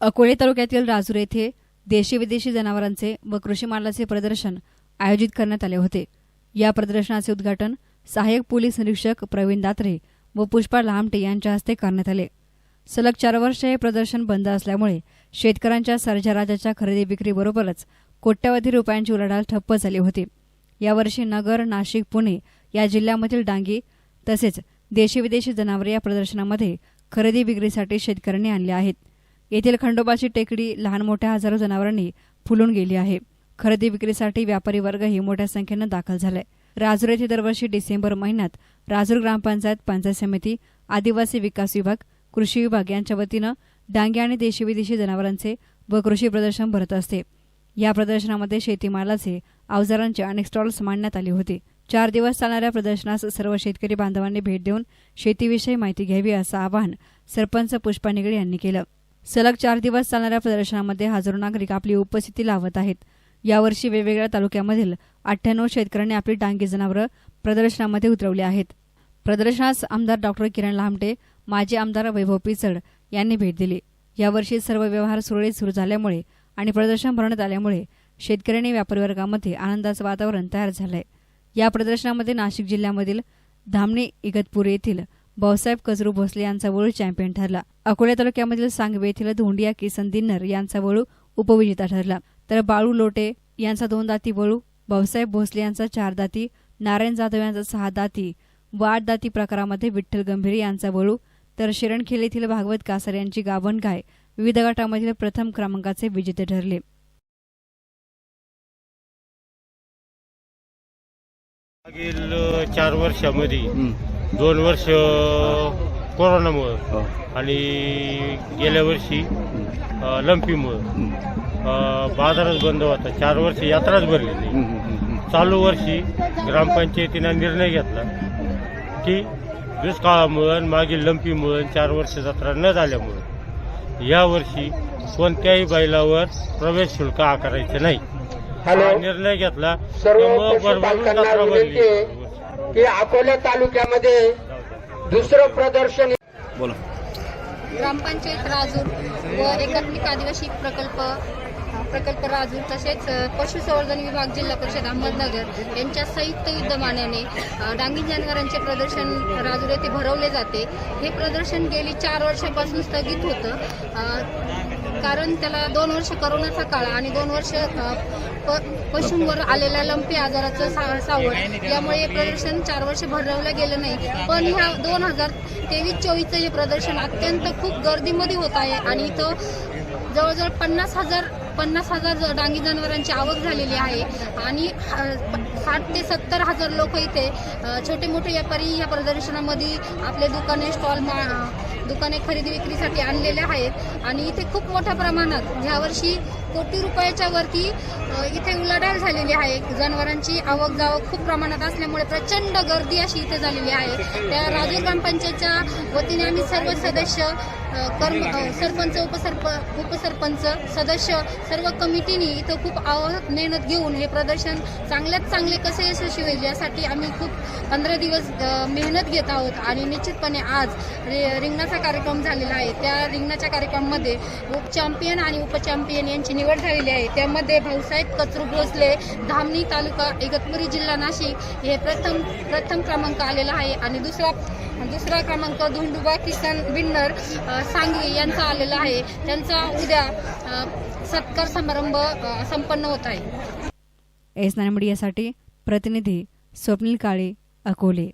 अकोले तालुक्यातील राजूर येथे देशी विदेशी जनावरांचे व कृषी मालाचे प्रदर्शन आयोजित करण्यात आले होते. या प्रदर्शनाचे उद्घाटन सहाय्यक पोलीस निरीक्षक प्रवीण दात्रे व पुष्पा लहामटे यांच्या हस्ते करण्यात आले. सलग चार वर्ष हे प्रदर्शन बंद असल्यामुळे शेतकऱ्यांच्या सर्जाराजाच्या खरेदी विक्रीबरोबरच कोट्यवधी रुपयांची उलाढाल ठप्प झाली होती. यावर्षी नगर नाशिक पुणे या जिल्ह्यामधील डांगी तसेच देशी विदेशी जनावरे या प्रदर्शनामध्ये खरेदी विक्रीसाठी शेतकऱ्यांनी आणले आहेत. येथील खंडोबाची टेकडी लहान मोठ्या हजारो जनावरांनी फुलून गेली आहे. खरेदी विक्रीसाठी व्यापारी वर्गही मोठ्या संख्येनं दाखल झालाय. राजूर येथे दरवर्षी डिसेंबर महिन्यात राजूर ग्रामपंचायत पंचायत समिती आदिवासी विकास विभाग कृषी विभाग यांच्या वतीनं डांगे आणि देशी विदेशी जनावरांचे व कृषी प्रदर्शन भरत असते. या प्रदर्शनामध्ये शेतीमालाचे अवजारांचे अनेक स्टॉल्स मांडण्यात आले होते. चार दिवस चालणाऱ्या प्रदर्शनास सर्व शेतकरी बांधवांनी भेट देऊन शेतीविषयी माहिती घ्यावी असं आवाहन सरपंच पुष्पा निगडे यांनी केलं. सलग चार दिवस चालणाऱ्या प्रदर्शनामध्ये हजारो नागरिक आपली उपस्थिती लावत आहेत. यावर्षी वेगवेगळ्या तालुक्यामधील अठ्ठ्याण्णव शेतकऱ्यांनी आपली डांगी जनावरं प्रदर्शनामध्ये उतरवली आहेत. प्रदर्शनास आमदार डॉक्टर किरण लामटे माजी आमदार वैभव पिचड यांनी भेट दिली. यावर्षी सर्व व्यवहार सुरळीत सुरू झाल्यामुळे आणि प्रदर्शन भरण्यात आल्यामुळे शेतकऱ्यांनी व्यापारी वर्गामध्ये आनंदाचं वातावरण तयार झालंय. या प्रदर्शनामध्ये नाशिक जिल्ह्यामधील धामणी इगतपूर येथील भाऊसाहेब कजरू भोसले यांचा वळू चॅम्पियन ठरला. अकोला तालुक्यामधील सांगवे येथील धोंडिया किसन दिन्नर यांचा वळू उपविजेता ठरला. तर बाळू लोटे यांचा दोन दाती वळू भाऊसाहेब भोसले यांचा चार दाती नारायण जाधव यांचा सहा दाती व आठ दाती प्रकारामध्ये विठ्ठल गंभीर यांचा वळू तर शिरणखेल येथील भागवत कासर यांची गाभण गाय विविध गटामधील प्रथम क्रमांकाचे विजेते ठरले. मागील चार वर्षामध्ये. दोन वर्ष कोरोनामुळं हो. आणि गेल्या वर्षी अ, लंपीमुळं हं. अ, बाजारच बंद होता. चार वर्ष यात्राच भरली नाही हं, हं, हं, हं. चालू वर्षी ग्रामपंचायतीनं निर्णय घेतला की दुष्काळामुळं आणि मागील लंपीमुळं आणि चार वर्ष जत्रा न झाल्यामुळं यावर्षी कोणत्याही बैलावर प्रवेश शुल्क आकारायचं नाही. हा हॅलो निर्णय घेतला. सर्व त्यामुळं भरभरून पशुपालकांना जत्रा भरली. विनंती आहे. की अकोला तालुक्यामध्ये दुसरं प्रदर्शन बोला. ग्रामपंचायत राजूर व एकात्मिक आदिवासी प्रकल्प प्रकल्प राजूर तसेच पशुसंवर्धन विभाग जिल्हा परिषद अहमदनगर यांच्या संयुक्त विद्यमानाने डांगी जनावरांचे प्रदर्शन राजूर येथे भरवले जाते. हे प्रदर्शन गेली चार वर्षापासून स्थगित होतं. कारण त्याला दोन वर्ष करोनाचा काळ आणि दोन वर्ष प- पशूंवर आलेल्या लंपी आजाराचं सा सावट. यामुळे हे प्रदर्शन चार वर्ष भरवलं गेलं नाही. पण ह्या दोन हजार तेवीस चोवीसचं हे प्रदर्शन अत्यंत खूप गर्दीमध्ये होत आहे आणि इथं जवळजवळ पन्नास हजार पन्नास हजार डांगी जनावरांची आवक झालेली आहे. आणि साठ ते सत्तर हजार लोक इथे छोटे मोठे व्यापारी या प्रदर्शनामध्ये आपले दुकाने स्टॉल मा दुकाने खरेदी विक्रीसाठी आणलेल्या आहेत. आणि इथे खूप मोठ्या प्रमाणात यावर्षी कोटी रुपयाच्या वरती इथे उलाढाल झालेली आहे. जनावरांची आवक जावक खूप प्रमाणात असल्यामुळे प्रचंड गर्दी अशी इथे झालेली आहे. त्या राजूर ग्रामपंचायतच्या वतीने आम्ही सर्व सदस्य कर्म सरपंच उपसरप उपसरपंच सदस्य सर्व कमिटीनी इथं खूप आवक मेहनत घेऊन हे प्रदर्शन चांगल्यात चांगले कसे यशस्वी होईल यासाठी आम्ही खूप पंधरा दिवस मेहनत घेत आहोत. आणि निश्चितपणे आज रि- रिंगणाचा कार्यक्रम झालेला आहे. त्या रिंगणाच्या कार्यक्रमामध्ये उपचॅम्पियन आणि उपचॅम्पियन यांची निवड झालेली आहे. त्यामध्ये भाऊसाहेब कचरू भोसले धामणी तालुका इगतपुरी जिल्हा नाशिक हे प्रथम प्रथम क्रमांक आलेला आहे. आणि दुसरा दुसरा क्रमांक धोंडुबा किसन बिन्नर सांगली यांचा आलेला आहे. त्यांचा उद्या सत्कार समारंभ संपन्न होत आहे. एस नाईन मीडियासाठी प्रतिनिधी स्वप्नील काळे अकोले.